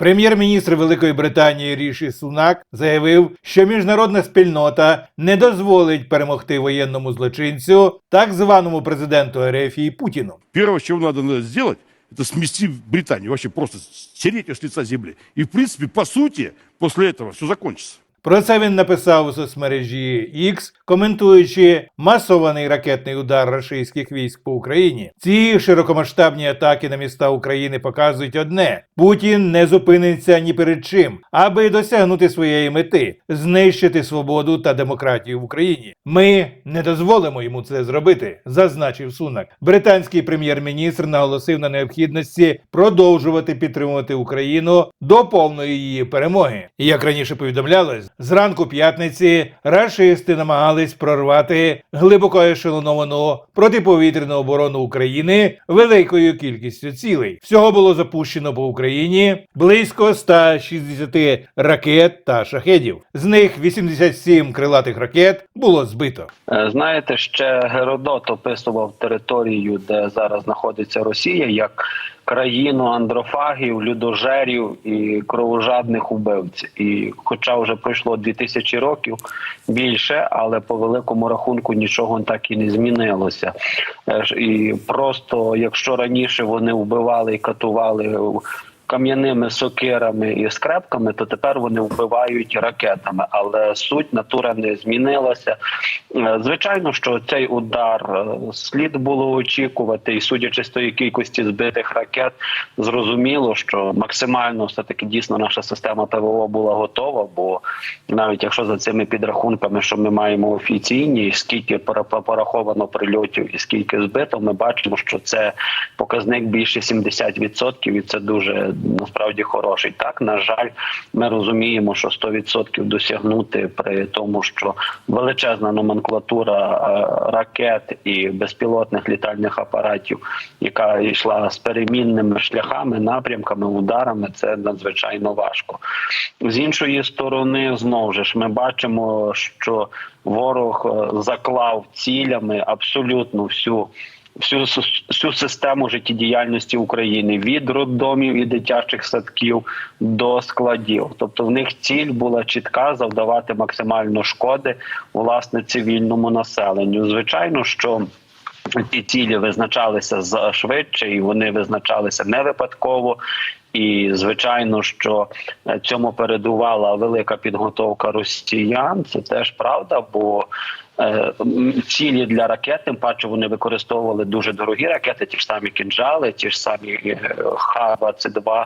Прем'єр-міністр Великої Британії Ріші Сунак заявив, що міжнародна спільнота не дозволить перемогти воєнному злочинцю, так званому президенту Ерефії Путіну. Перше, що надо зробити, це смести Британию, вообще просто стереть ее лица земли. І в принципі, по суті, після этого все закончится. Про це він написав у соцмережі X, коментуючи масований ракетний удар російських військ по Україні. Ці широкомасштабні атаки на міста України показують одне: Путін не зупиниться ні перед чим, аби досягнути своєї мети знищити свободу та демократію в Україні. Ми не дозволимо йому це зробити, зазначив Сунак. Британський прем'єр-міністр наголосив на необхідності продовжувати підтримувати Україну до повної її перемоги. Як раніше повідомлялось, зранку п'ятниці рашисти намагались прорвати глибоко ешелоновану протиповітряну оборону України великою кількістю цілей. Всього було запущено по Україні близько 160 ракет та шахедів. З них 87 крилатих ракет було збито. Е, Знаєте, ще Геродот описував територію, де зараз знаходиться Росія, як країну андрофагів, людожерів і кровожадних убивць. І хоча вже пройшло 2000 років більше, але по великому рахунку нічого так і не змінилося. Е, І просто якщо раніше вони вбивали і катували кам'яними сокирами і скрепками, то тепер вони вбивають ракетами. Але суть натура не змінилася. Е, Звичайно, що цей удар е, слід було очікувати, і судячи з тої кількості збитих ракет, зрозуміло, що максимально все таки дійсно наша система ПВО була готова. Бо навіть якщо за цими підрахунками, що ми маємо офіційні, скільки пора- пораховано прильотів і скільки збито, ми бачимо, що це показник більше 70%, і це дуже насправді хороший. Так на жаль, ми розуміємо, що 100% досягнути при тому, що величезна номенклатура е, ракет і безпілотних літальних апаратів, яка йшла з перемінними шляхами, напрямками, ударами, це надзвичайно важко. З іншої сторони, знову ж ми бачимо, що ворог е, заклав цілями абсолютно всю. Всю всю систему життєдіяльності України від роддомів і дитячих садків до складів. Тобто в них ціль була чітка завдавати максимально шкоди власне цивільному населенню. Звичайно, що ті цілі визначалися швидше, і вони визначалися не випадково. І звичайно, що е, цьому передувала велика підготовка росіян. Це теж правда, бо цілі для ракет, тим паче вони використовували дуже дорогі ракети, ті ж самі кінжали, ті ж самі е, Х-22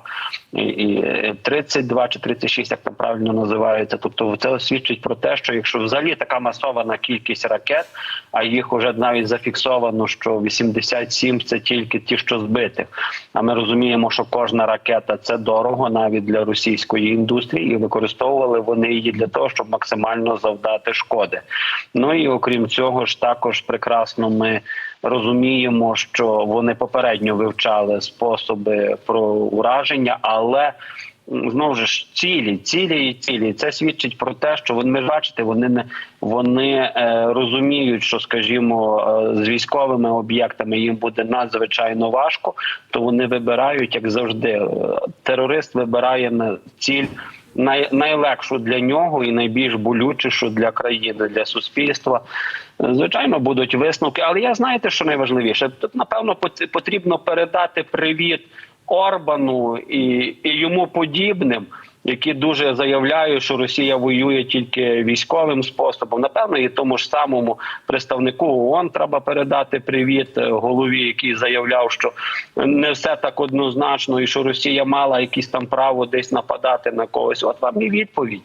і, і е, 32 чи 36, як там правильно називається. Тобто, це свідчить про те, що якщо взагалі така масована кількість ракет, а їх вже навіть зафіксовано, що 87 – це тільки ті, що збитих. А ми розуміємо, що кожна ракета це дорого навіть для російської індустрії, і використовували вони її для того, щоб максимально завдати шкоди. Ну і окрім цього ж також прекрасно ми розуміємо, що вони попередньо вивчали способи про ураження, але знову ж цілі, цілі і цілі. Це свідчить про те, що вони бачите, вони не вони е, розуміють, що скажімо, е, з військовими об'єктами їм буде надзвичайно важко, то вони вибирають, як завжди, е, терорист вибирає на ціль. Най, найлегшу для нього і найбільш болючішу для країни, для суспільства. Звичайно, будуть висновки, але я знаєте, що найважливіше тут напевно пот- потрібно передати привіт Орбану і, і йому подібним, які дуже заявляють, що Росія воює тільки військовим способом. Напевно, і тому ж самому представнику ООН треба передати привіт е, голові, який заявляв, що не все так однозначно, і що Росія мала якісь там право десь нападати на когось. От вам і відповідь.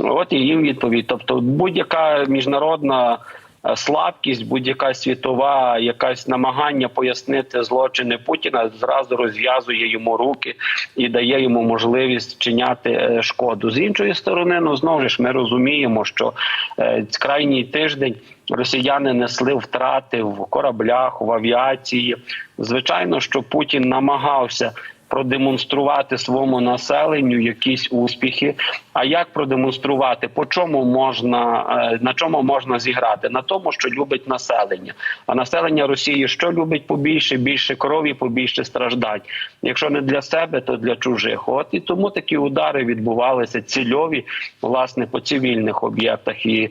От і їм відповідь. Тобто, будь-яка міжнародна. Е, Слабкість, будь-яка світова, якась намагання пояснити злочини Путіна зразу розв'язує йому руки і дає йому можливість вчиняти е, шкоду. З іншої сторони, ну знову ж ми розуміємо, що е, крайній тиждень росіяни несли втрати в кораблях, в авіації. Звичайно, що Путін намагався продемонструвати своєму населенню якісь успіхи. А як продемонструвати, по чому можна е, на чому можна зіграти? На тому, що любить населення. А населення Росії що любить побільше, більше крові, побільше страждань. Якщо не для себе, то для чужих. От і тому такі удари відбувалися цільові, власне, по цивільних об'єктах. І е,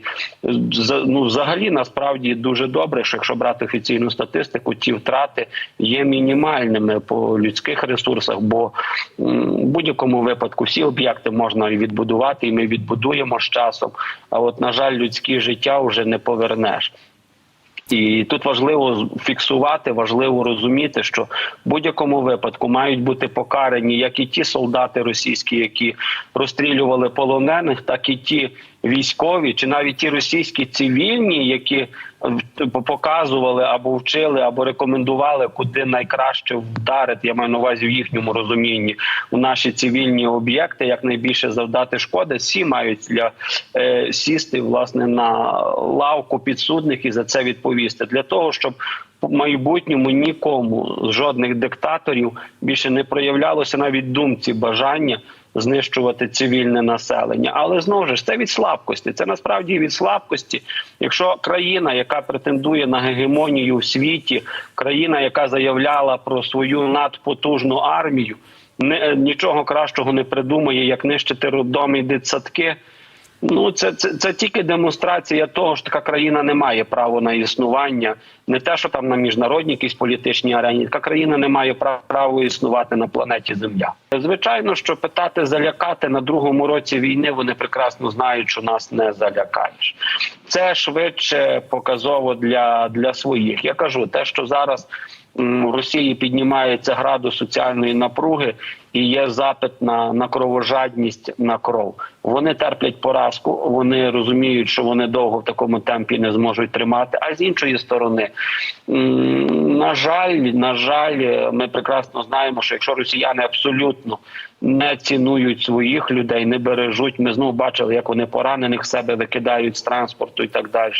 ну, взагалі насправді дуже добре, що якщо брати офіційну статистику, ті втрати є мінімальними по людських ресурсах, бо в будь-якому випадку всі об'єкти можна відбудувати, і ми відбудуємо з часом. А от, на жаль, людське життя вже не повернеш. І тут важливо фіксувати, важливо розуміти, що в будь-якому випадку мають бути покарані як і ті солдати російські, які розстрілювали полонених, так і ті військові, чи навіть ті російські цивільні, які показували або вчили, або рекомендували, куди найкраще вдарити. Я маю на увазі в їхньому розумінні у наші цивільні об'єкти, як найбільше завдати шкоди. Всі мають для е, сісти власне на лавку підсудних і за це відповісти для того, щоб в майбутньому нікому з жодних диктаторів більше не проявлялося навіть думці бажання знищувати цивільне населення. Але знову ж це від слабкості. Це насправді від слабкості. Якщо країна, яка претендує на гегемонію в світі, країна, яка заявляла про свою надпотужну армію, не нічого кращого не придумає, як нищити роддоми і дитсадки. Ну, це, це, це тільки демонстрація того, що така країна не має права на існування. Не те, що там на міжнародній якійсь політичній арені, така країна не має прав- права існувати на планеті Земля. Звичайно, що питати залякати на другому році війни, вони прекрасно знають, що нас не залякаєш. Це швидше показово для, для своїх. Я кажу, те, що зараз в Росії піднімається градус соціальної напруги і є запит на, на кровожадність на кров. Вони терплять поразку, вони розуміють, що вони довго в такому темпі не зможуть тримати. А з іншої сторони, на жаль, на жаль, ми прекрасно знаємо, що якщо росіяни абсолютно не цінують своїх людей, не бережуть. Ми знову бачили, як вони поранених себе викидають з транспорту і так далі.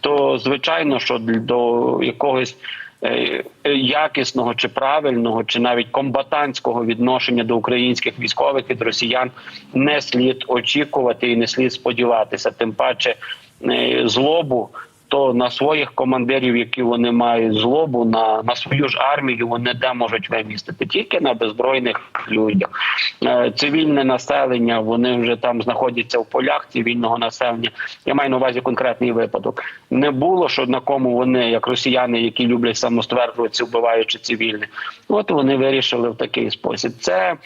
То звичайно, що до якогось е, е, якісного чи правильного, чи навіть комбатантського відношення до українських військових від росіян не слід очікувати і не слід сподіватися. Тим паче е, злобу. То на своїх командирів, які вони мають злобу, на, на свою ж армію вони де можуть вимістити тільки на беззбройних людях. Е, цивільне населення, вони вже там знаходяться в полях цивільного населення. Я маю на увазі конкретний випадок. Не було що на кому вони, як росіяни, які люблять самостверджуватися, вбиваючи цивільних. От вони вирішили в такий спосіб. Це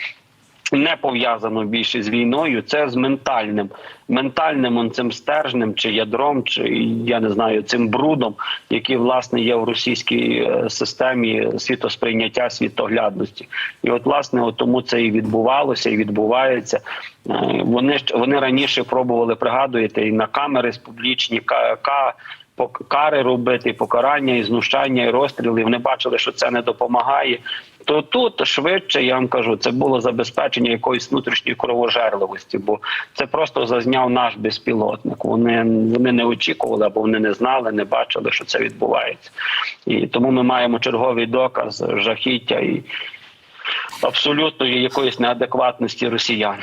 не пов'язано більше з війною, це з ментальним, ментальним цим стержнем чи ядром, чи я не знаю, цим брудом, який власне є в російській е, системі світосприйняття світоглядності. І от власне от тому це і відбувалося, і відбувається. Е, Вони вони раніше пробували пригадуєте і на камери з публічні ка- ка- кари робити, покарання, і знущання, і розстріли. Вони бачили, що це не допомагає. То тут швидше я вам кажу, це було забезпечення якоїсь внутрішньої кровожерливості, бо це просто зазняв наш безпілотник. Вони вони не очікували або вони не знали, не бачили, що це відбувається. І тому ми маємо черговий доказ жахіття і абсолютної якоїсь неадекватності росіян.